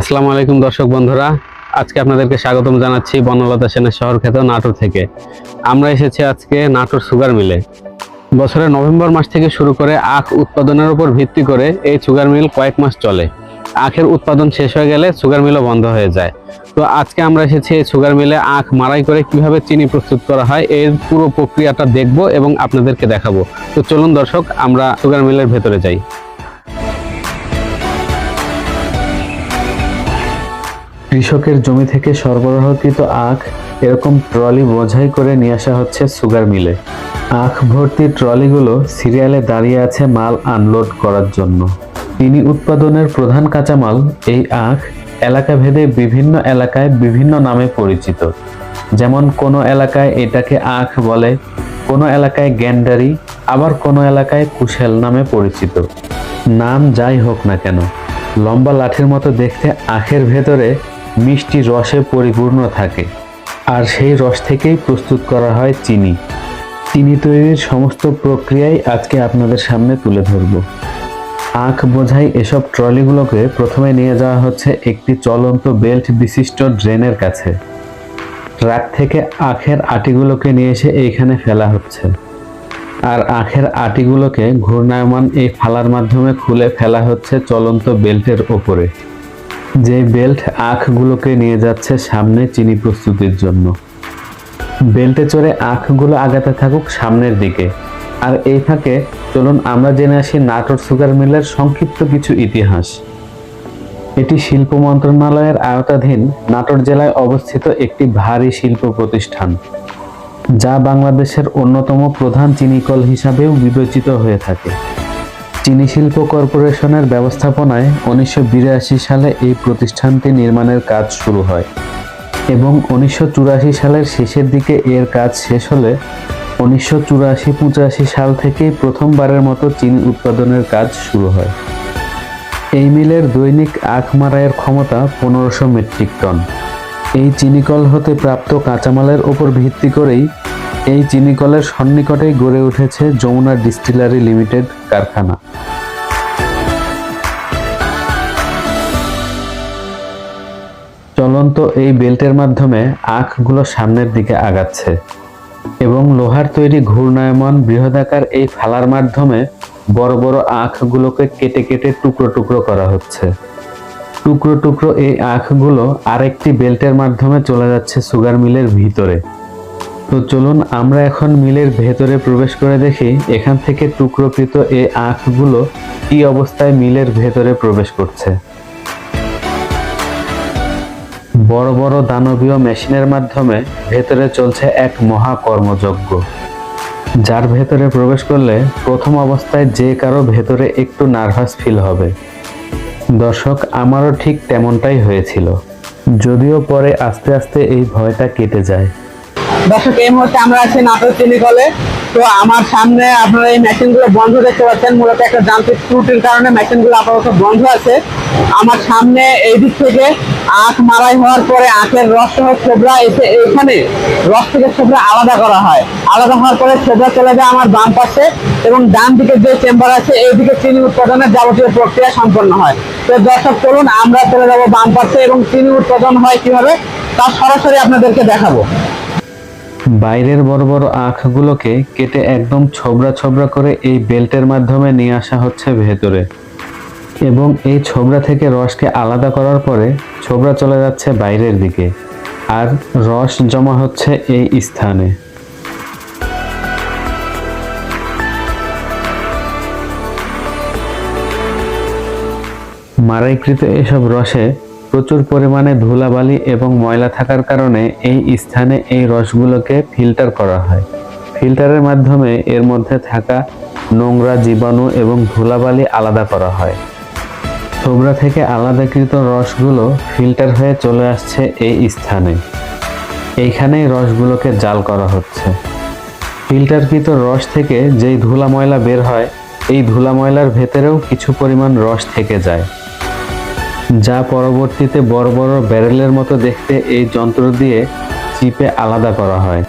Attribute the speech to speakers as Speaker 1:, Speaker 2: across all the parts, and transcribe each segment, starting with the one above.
Speaker 1: আসসালামু আলাইকুম দর্শক বন্ধুরা। আজকে আপনাদেরকে স্বাগতম জানাচ্ছি বনলতা সেনের শহর খ্যাত নাটোর থেকে। আমরা এসেছি আজকে নাটোর সুগার মিলে। বছরের নভেম্বর মাস থেকে শুরু করে আখ উৎপাদনের উপর ভিত্তি করে এই সুগার মিল কয়েক মাস চলে। আখের উৎপাদন শেষ হয়ে গেলে সুগার মিলও বন্ধ হয়ে যায়। তো আজকে আমরা এসেছি এই সুগার মিলে আখ মারাই করে কীভাবে চিনি প্রস্তুত করা হয়, এর পুরো প্রক্রিয়াটা দেখব এবং আপনাদেরকে দেখাবো। তো চলুন দর্শক, আমরা সুগার মিলের ভেতরে যাই।
Speaker 2: কৃষকের জমি থেকে সরবরাহকৃত আখ এরকম ট্রলি বোঝাই করে নিয়ে আসা হচ্ছে সুগার মিলে। আখ ভর্তি ট্রলিগুলো সিরিয়ালে দাঁড়িয়ে আছে মাল আনলোড করার জন্য। চিনি উৎপাদনের প্রধান কাঁচামাল, এই আখ এলাকা ভেদে বিভিন্ন এলাকায় বিভিন্ন নামে পরিচিত। যেমন কোনো এলাকায় এটাকে আখ বলে, কোনো এলাকায় গ্যান্ডারি, আবার কোনো এলাকায় কুশেল নামে পরিচিত। নাম যাই হোক না কেন, লম্বা লাঠির মতো দেখতে আখের ভেতরে মিষ্টি রসে পরিপূর্ণ থাকে। আর সেই রস থেকেই প্রস্তুত করা হয় চিনি। চিনি তৈরির সমস্ত প্রক্রিয়াই আজকে আপনাদের সামনে তুলে ধরব। আখ বোঝাই এসব ট্রলিগুলোকে প্রথমে নিয়ে যাওয়া হচ্ছে একটি চলন্ত বেল্ট বিশিষ্ট ড্রেনের কাছে। ট্রাক থেকে আখের আটিগুলোকে নিয়ে এসে এইখানে ফেলা হচ্ছে। আর আখের আটিগুলোকে ঘূর্ণায়মান এই ফালার মাধ্যমে খুলে ফেলা হচ্ছে চলন্ত বেল্টের ওপরে। যে বেল্ট আখগুলোকে নিয়ে যাচ্ছে সামনে চিনি প্রস্তুতির জন্য। বেল্টে চড়ে আখগুলো আগাতে থাকুক সামনের দিকে। আর এই থাকে চলুন আমরা জেনে আসি নাটোর সুগার মিলের সংক্ষিপ্ত কিছু ইতিহাস। এটি শিল্প মন্ত্রণালয়ের আওতাধীন নাটোর জেলায় অবস্থিত একটি ভারী শিল্প প্রতিষ্ঠান, যা বাংলাদেশের অন্যতম প্রধান চিনিকল হিসাবেও বিবেচিত হয়ে থাকে। চিনি শিল্প কর্পোরেশনের ব্যবস্থাপনায় উনিশশো বিরাশি সালে এই প্রতিষ্ঠানটি নির্মাণের কাজ শুরু হয় এবং উনিশশো চুরাশি সালের শেষের দিকে এর কাজ শেষ হলে উনিশশো চুরাশি পঁচাশি সাল থেকে প্রথমবারের মতো চিনি উৎপাদনের কাজ শুরু হয়। এই মিলের দৈনিক আখ মারাইয়ের ক্ষমতা পনেরোশো মেট্রিক টন। এই চিনিকল হতে প্রাপ্ত কাঁচামালের ওপর ভিত্তি করেই এই চিনিকলের সন্নিকটেই গড়ে উঠেছে যমুনা ডিস্টিলারি লিমিটেড কারখানা। চলন্ত এই বেল্টের মাধ্যমে আখগুলো সামনের দিকে আগাচ্ছে এবং লোহার তৈরি ঘূর্ণায়মান বৃহদাকার এই ফালার মাধ্যমে বড় বড় আখগুলোকে কেটে কেটে টুকরো টুকরো করা হচ্ছে। টুকরো টুকরো এই আখগুলো আরেকটি বেল্টের মাধ্যমে চলে যাচ্ছে সুগার মিলের ভিতরে। তো চলুন আমরা এখন মিলের ভেতরে প্রবেশ করে দেখি, এখান থেকে টুকরোকৃত এই আখগুলো কি অবস্থায় মিলের ভেতরে প্রবেশ করছে। বড় বড় দানবীয় মেশিনের মাধ্যমে ভেতরে চলছে এক মহা যার ভেতরে প্রবেশ করলে প্রথম অবস্থায় যে কারও ভেতরে একটু নার্ভাস ফিল হবে। দর্শক, আমারও ঠিক তেমনটাই হয়েছিল, যদিও পরে আস্তে আস্তে এই ভয়টা কেটে যায়।
Speaker 3: দর্শক, এই মুহূর্তে আমরা আছি নাটোর চিনিকলে তো আমার সামনে আপনারা এই মেশিনগুলো বন্ধ দেখতে পাচ্ছেন। মূলত একটা যান্ত্রিক ত্রুটির কারণে মেশিনগুলো আপাতত বন্ধ আছে। আমার সামনে এই দিক থেকে আখ মারাই হওয়ার পরে আখের রস সহ ছোবরা এসে এইখানে রস থেকে ছোবরা আলাদা করা হয়। আলাদা হওয়ার পরে ছোবরা চলে যায় আমার বাম পাশে এবং ডান দিকে যে চেম্বার আছে এই দিকে চিনি উৎপাদনের যাবতীয় প্রক্রিয়া সম্পন্ন হয়। তো দর্শক, চলুন, আমরা চলে যাব বাম পাশে এবং চিনি উৎপাদন হয় কীভাবে তা সরাসরি আপনাদেরকে দেখাবো।
Speaker 2: বাইরের বড় বড় আখগুলোকে কেটে একদম ছোবড়া ছোবড়া করে এই বেল্টের মাধ্যমে নিয়ে আসা হচ্ছে ভেতরে। এবং এই ছোবড়া থেকে রসকে আলাদা করার পরে ছোবড়া চলে যাচ্ছে বাইরের দিকে, আর রস জমা হচ্ছে এই স্থানে। মারাইকৃত এসব রসে প্রচুর পরিমাণে ধুলাবালি এবং ময়লা থাকার কারণে এই স্থানে এই রসগুলোকে ফিল্টার করা হয়। ফিল্টারের মাধ্যমে এর মধ্যে থাকা নোংরা জীবাণু এবং ধুলাবালি আলাদা করা হয়। থোবরা থেকে আলাদাকৃত রসগুলো ফিল্টার হয়ে চলে আসছে এই স্থানে। এইখানেই রসগুলোকে জাল করা হচ্ছে। ফিল্টারকৃত রস থেকে যেই ধুলা ময়লা বের হয়, এই ধুলা ময়লার ভেতরেও কিছু পরিমাণ রস থেকে যায়। যা পরবর্তীতে বড় বড় ব্যারেলের মতো দেখতে এই যন্ত্র দিয়ে চিপে আলাদা করা হয়।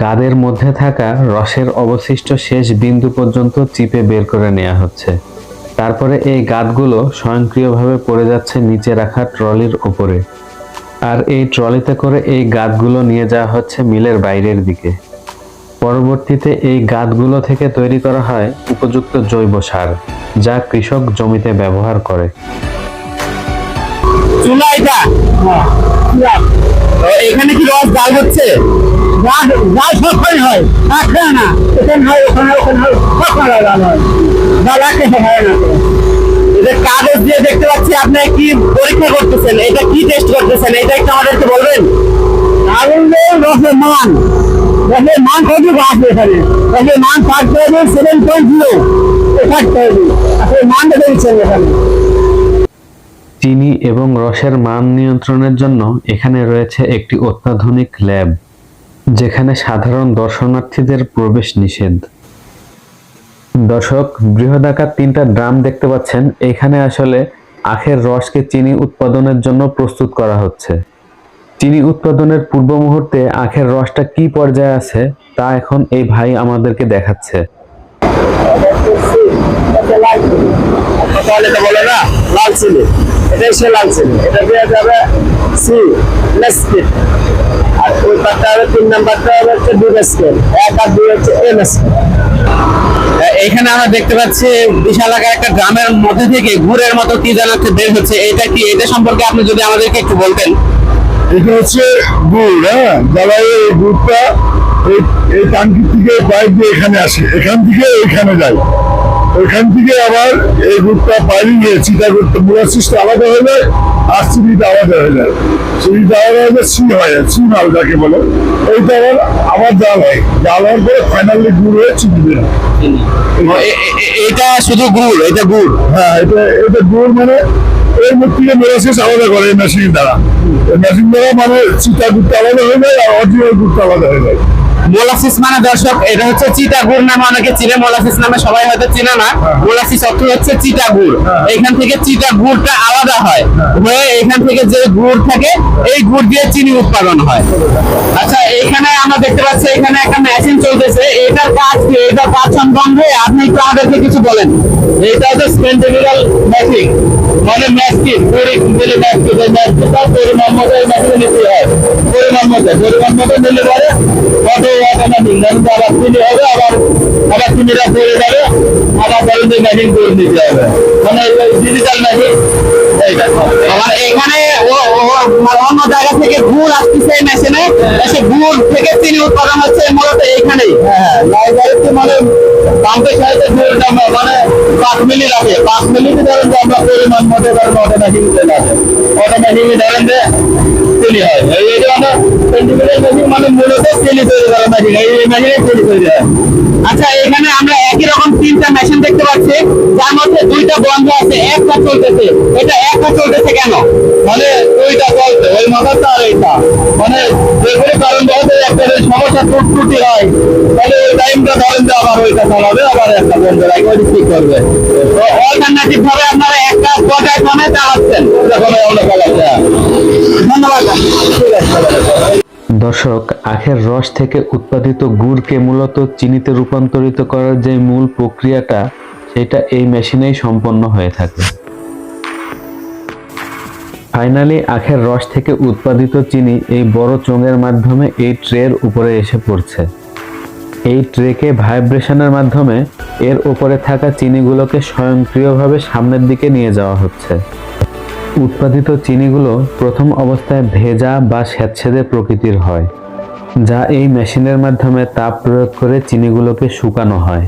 Speaker 2: গাদের মধ্যে থাকা রসের অবশিষ্ট শেষ বিন্দু পর্যন্ত চিপে বের করে নেওয়া হচ্ছে। তারপরে এই গাদগুলো স্বয়ংক্রিয়ভাবে পড়ে যাচ্ছে নিচে রাখা ট্রলির উপরে আর এই ট্রলিতে করে এই গাদগুলো নিয়ে যাওয়া হচ্ছে মিলের বাইরের দিকে। পরবর্তীতে এই গাদগুলো থেকে তৈরি করা হয় উপযুক্ত জৈব সার, যা কৃষক জমিতে ব্যবহার করে।
Speaker 3: তো এখানে কি রস ডাল হচ্ছে? হয়। না হয় ওখানে ওখানে হয়। সবখানে ডাল হয় ডাল একে হয় না। যে কাগজ দিয়ে দেখতে পাচ্ছি, আপনি কি পরীক্ষা করতেছেন? এটা কি টেস্ট করতেছেন? এটা একটু আমাদেরকে বলবেন? রসের মান মান এখানে? মান সেভেন
Speaker 2: চিনি এবং রসের মান নিয়ন্ত্রণের জন্য এখানে রয়েছে একটি অত্যাধুনিক ল্যাব। যেখানে সাধারণ দর্শনার্থীদের প্রবেশ নিষেধ। দর্শক, বৃহদাকার তিনটা ড্রাম দেখতে পাচ্ছেন। এখানে আসলে আখের রসকে চিনি উৎপাদনের জন্য প্রস্তুত করা হচ্ছে। চিনি উৎপাদনের পূর্ব মুহূর্তে আখের রসটা কি পর্যায়ে আছে, তা এখন এই ভাই আমাদেরকে দেখাচ্ছে।
Speaker 4: তাহলে তো বলে না লাল চিনি এটাই সে লাল চিনি এটা দিয়ে যাবে সি নেসপিট আর ওই পাটটা হবে তিন নাম্বারটা হবে হচ্ছে দুধ এক আর দুই হচ্ছে এম
Speaker 3: এখানে আমরা দেখতে পাচ্ছি বিশাল আকার একটা গ্রামের মধ্যে থেকে ঘুরের মতো কি যেন একটা বের হচ্ছে। এটা কি? এটা সম্পর্কে আপনি যদি আমাদেরকে একটু বলতেন।
Speaker 5: এটা হচ্ছে গুড় হ্যাঁ? যারা এই গুড়টা এই টাঙ্কি থেকে পাইপ দিয়ে এখানে আসে। এখান থেকে এখানে যায়। ওইখান থেকে আবার এই গুড়টা বাইরে গিয়ে চিটা গুড়টা মুরাসিসটা আলাদা হয়ে যায় আর চিনিটা আলাদা হয়ে যায় চিনিটা আলাদা হয়ে যায় সি হয় সি মাল যাকে বলে। এইটা আবার আবার জাল হয় জাল হওয়ার পরে ফাইনালি গুড় হয়ে চিনি বের
Speaker 3: এ- এটা শুধু গুড় এটা গুড়?
Speaker 5: হ্যাঁ এটা এটা গুড় মানে এর মধ্যে মেরাসিস আলাদা করে এই মেশিন দ্বারা। এই মেশিন দ্বারা মানে চিতা গুড়টা আলাদা হয়ে যায় আর অরিজিনাল গুড়টা আলাদা হয়ে যায়
Speaker 3: মোলাসিস মানে দর্শক, এটা হচ্ছে চিটা গুড় নামে অনেকে চিনে, মোলাসিস নামে সবাই হয়তো চিনে না। মোলাসিস অর্থ হচ্ছে চিটা গুড় এখান থেকে চিটা গুড়টা আলাদা হয়। হয়ে এখান থেকে যে গুড় থাকে, এই গুড় দিয়ে চিনি উৎপাদন হয়। আচ্ছা এখানে আমরা দেখতে পাচ্ছি, এখানে একটা মেশিন চলতেছে। এটার কাজ কি? এটার কাজ সম্বন্ধে আপনি একটু আমাদেরকে কিছু বলেন। এটা হচ্ছে সেন্টিমিটাল মেশিন মানে ম্যাচকে পরি দিলে ম্যাচকে যে ম্যাচকে তার পরিমাণ মতো এই মেশিনে নিতে হয়। পরিমাণ মতো পরিমাণ মতো নিলে পরে কত অটোমেটিক মেশিন আবার চিনি হবে, আবার আবার চিনিটা পড়ে যাবে, আবার ধরেন যে মেশিন করে নিতে হবে। মানে ডিজিটাল মেশিন এইটা। আবার এখানে অন্য জায়গা থেকে গুড় আসতেছে এই মেশিনে এসে গুড় থেকে চিনি উৎপাদন হচ্ছে মূলত এইখানেই। হ্যাঁ মানে পাম্পের সাহায্যে গুড়টা মানে পাঁচ মিলি রাখে। পাঁচ মিলি ধরেন যে আমরা পরিমাণ মতো ধরেন অটো মেশিন চলে আসে ধরেন যে চিনি হয়। এই মানে মূলত চিনি তৈরি করা মেশিন এই মেশিনে চিনি তৈরি হয়। আচ্ছা এখানে আমরা একই রকম তিনটা মেশিন দেখতে পাচ্ছি, যার মধ্যে দুইটা বন্ধ আছে, একটা চলতেছে। এটা একটা চলতেছে কেন? মানে দুইটা চলছে, ওই মোটরটা আর এইটা। মানে যেগুলি কারণ হয়তো একটা সমস্যা ত্রুট হয়, তাহলে ওই টাইমটা ধরেন যে আবার ওইটা চালাবে, আবার একটা বন্ধ রাখবে ঠিক করবে। তো অল্টারনেটিভ ভাবে আপনারা একটা পর্যায় ক্রমে চালাচ্ছেন
Speaker 2: দর্শক, আখের রস থেকে উৎপাদিত গুড়কে মূলত চিনিতে রূপান্তরিত করার যে মূল প্রক্রিয়াটা, সেটা এই মেশিনেই সম্পন্ন হয়ে থাকে। ফাইনালি, আখের রস থেকে উৎপাদিত চিনি এই বড় চোঙের মাধ্যমে এই ট্রের উপরে এসে পড়ছে। এই ট্রেকে ভাইব্রেশনের মাধ্যমে এর উপরে থাকা চিনিগুলোকে স্বয়ংক্রিয়ভাবে সামনের দিকে নিয়ে যাওয়া হচ্ছে। উৎপাদিত চিনিগুলো প্রথম অবস্থায় ভেজা বা স্যাঁতসেদে প্রকৃতির হয়, যা এই মেশিনের মাধ্যমে তাপ প্রয়োগ করে চিনিগুলোকে শুকানো হয়।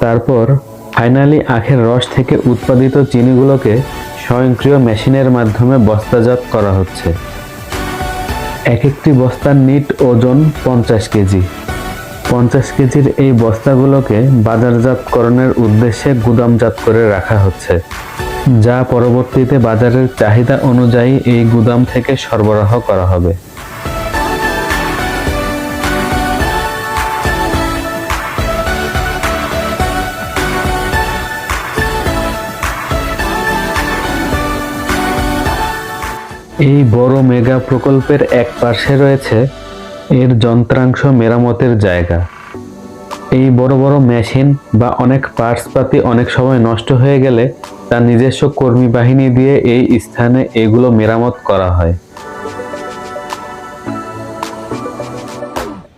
Speaker 2: তারপর, ফাইনালি আখের রস থেকে উৎপাদিত চিনিগুলোকে স্বয়ংক্রিয় মেশিনের মাধ্যমে বস্তাজাত করা হচ্ছে। এক একটি বস্তার নিট ওজন পঞ্চাশ কেজি। পঞ্চাশ কেজির এই বস্তাগুলোকে বাজারজাতকরণের উদ্দেশ্যে গুদামজাত করে রাখা হচ্ছে। যা পরবর্তীতে বাজারের চাহিদা অনুযায়ী এই গুদাম থেকে সরবরাহ করা হবে। এই বড় মেগা প্রকল্পের এক পাশে রয়েছে এর যন্ত্রাংশ মেরামতের জায়গা। এই বড় বড় মেশিন বা অনেক পার্টসপাতি অনেক সময় নষ্ট হয়ে গেলে তার নিজস্ব কর্মী বাহিনী দিয়ে এই স্থানে এগুলো মেরামত করা হয়।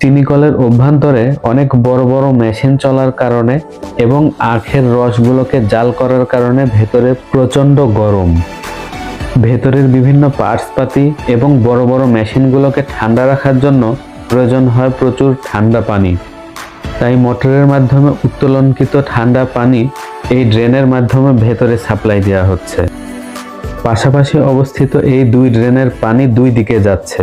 Speaker 2: চিনিকলের অভ্যন্তরে অনেক বড় বড় মেশিন চলার কারণে এবং আখের রসগুলোকে জাল করার কারণে ভেতরে প্রচণ্ড গরম। ভেতরের বিভিন্ন পার্টসপাতি এবং বড় বড় মেশিনগুলোকে ঠান্ডা রাখার জন্য প্রয়োজন হয় প্রচুর ঠান্ডা পানি। তাই মোটরের মাধ্যমে উত্তোলনকৃত ঠান্ডা পানি এই ড্রেনের মাধ্যমে ভেতরে সাপ্লাই দেওয়া হচ্ছে। পাশাপাশি অবস্থিত এই দুই ড্রেনের পানি দুই দিকে যাচ্ছে।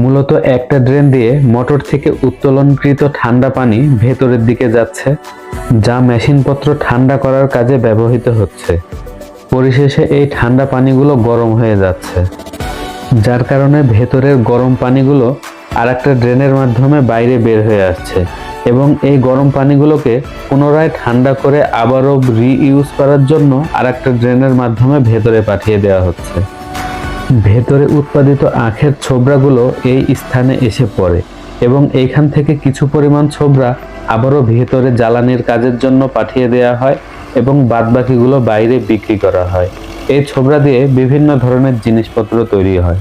Speaker 2: মূলত একটা ড্রেন দিয়ে মোটর থেকে উত্তোলনকৃত ঠান্ডা পানি ভেতরের দিকে যাচ্ছে, যা মেশিনপত্র ঠান্ডা করার কাজে ব্যবহৃত হচ্ছে। পরিশেষে এই ঠান্ডা পানিগুলো গরম হয়ে যাচ্ছে, যার কারণে ভেতরের গরম পানিগুলো আর একটা ড্রেনের মাধ্যমে বাইরে বের হয়ে আসছে এবং এই গরম পানিগুলোকে পুনরায় ঠান্ডা করে আবারও রিইউজ করার জন্য আর একটা ড্রেনের মাধ্যমে ভেতরে পাঠিয়ে দেওয়া হচ্ছে। ভেতরে উৎপাদিত আখের ছোবড়াগুলো এই স্থানে এসে পড়ে এবং এইখান থেকে কিছু পরিমাণ ছোবড়া আবারও ভেতরে জ্বালানির কাজের জন্য পাঠিয়ে দেওয়া হয় এবং বাদবাকিগুলো বাইরে বিক্রি করা হয়। এই ছোবড়া দিয়ে বিভিন্ন ধরনের জিনিসপত্র তৈরি হয়।